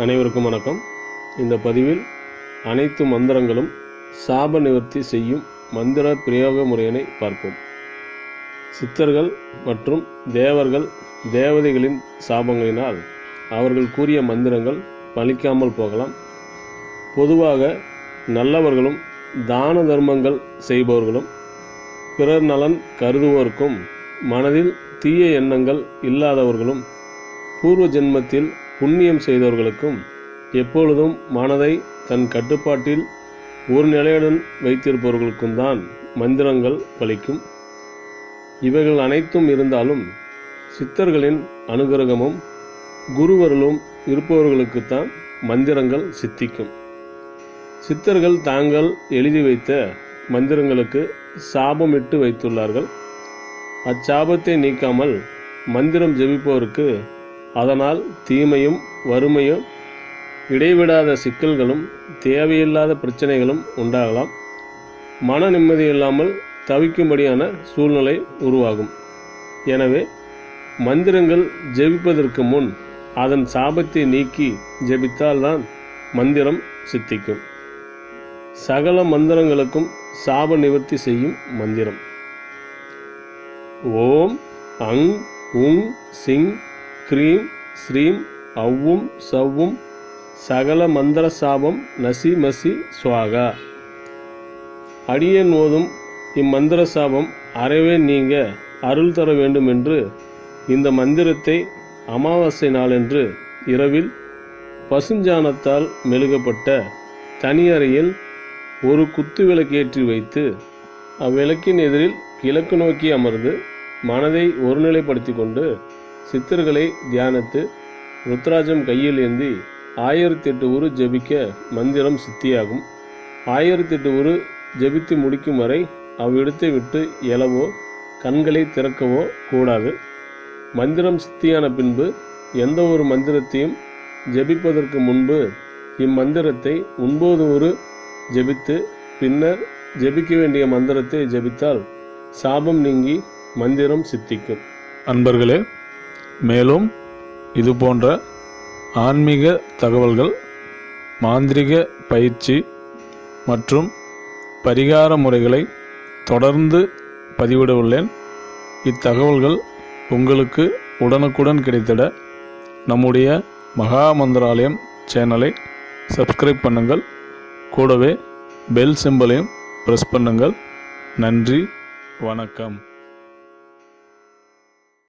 அனைவருக்கும் வணக்கம். இந்த பதிவில் அனைத்து மந்திரங்களும் சாப நிவர்த்தி செய்யும் மந்திர பிரயோக முறையினை பார்ப்போம். சித்தர்கள் மற்றும் தேவர்கள் தேவதைகளின் சாபங்களினால் அவர்கள் கூறிய மந்திரங்கள் பலிக்காமல் போகலாம். பொதுவாக நல்லவர்களும் தான தர்மங்கள் செய்பவர்களும் பிறர் நலன் கருதுவோருக்கும் மனதில் தீய எண்ணங்கள் இல்லாதவர்களும் பூர்வ ஜென்மத்தில் புண்ணியம் செய்தவர்களுக்கும் எப்பொழுதும் மனதை தன் கட்டுப்பாட்டில் ஒரு நிலையுடன் வைத்திருப்பவர்களுக்கும் தான் மந்திரங்கள் பலிக்கும். இவைகள் அனைத்தும் இருந்தாலும் சித்தர்களின் அனுகிரகமும் குருவருளும் இருப்பவர்களுக்குத்தான் மந்திரங்கள் சித்திக்கும். சித்தர்கள் தாங்கள் எழுதி வைத்த மந்திரங்களுக்கு சாபமிட்டு வைத்துள்ளார்கள். அச்சாபத்தை நீக்காமல் மந்திரம் ஜெபிப்பவருக்கு அதனால் தீமையும் வறுமையும் இடைவிடாத சிக்கல்களும் தேவையில்லாத பிரச்சனைகளும் உண்டாகலாம். மன நிம்மதி இல்லாமல் தவிக்கும்படியான சூழ்நிலை உருவாகும். எனவே மந்திரங்கள் ஜெபிப்பதற்கு முன் அதன் சாபத்தை நீக்கி ஜெபித்தால்தான் மந்திரம் சித்திக்கும். சகல மந்திரங்களுக்கும் சாப நிவர்த்தி செய்யும் மந்திரம். ஓம் அங் உங் சிங் க்ரீம் ஸ்ரீம் அவ்வும் சவ்வும் சகல மந்திர சாபம் நசி மசி சுவாகா. அடியன் ஓதும் இம்மந்திர சாபம் அறவே நீங்க அருள் தர வேண்டும் என்று இந்த மந்திரத்தை அமாவாசை நாளன்று இரவில் பசுஞ்சானத்தால் மெழுகப்பட்ட தனி அறையில் ஒரு குத்து விளக்கேற்றி வைத்து அவ்விளக்கின் எதிரில் கிழக்கு நோக்கி அமர்ந்து மனதை ஒருநிலைப்படுத்தி கொண்டு சித்தர்களை தியானித்து ருத்ராஜம் கையில் ஏந்தி ஆயிரத்தி எட்டு உரு ஜெபிக்க மந்திரம் சித்தியாகும். ஆயிரத்தி எட்டு உரு ஜெபித்து முடிக்கும் வரை அவ்விடத்தை விட்டு எழவோ கண்களை திறக்கவோ கூடாது. மந்திரம் சித்தியான பின்பு எந்த ஒரு மந்திரத்தையும் ஜெபிப்பதற்கு முன்பு இம்மந்திரத்தை ஒன்பது ஒரு ஜெபித்து பின்னர் ஜெபிக்க வேண்டிய மந்திரத்தை ஜெபித்தால் சாபம் நீங்கி மந்திரம் சித்திக்கும். அன்பர்களே மேலும் இது போன்ற ஆன்மீக தகவல்கள் மாந்திரிக பயிற்சி மற்றும் பரிகார முறைகளை தொடர்ந்து பதிவிட உள்ளேன் இத்தகவல்கள் உங்களுக்கு உடனுக்குடன் கிடைத்திட நம்முடைய மகா மந்திராலயம் சேனலை சப்ஸ்கிரைப் பண்ணுங்கள். கூடவே பெல் சிம்பலையும் ப்ரெஸ் பண்ணுங்கள். நன்றி வணக்கம்.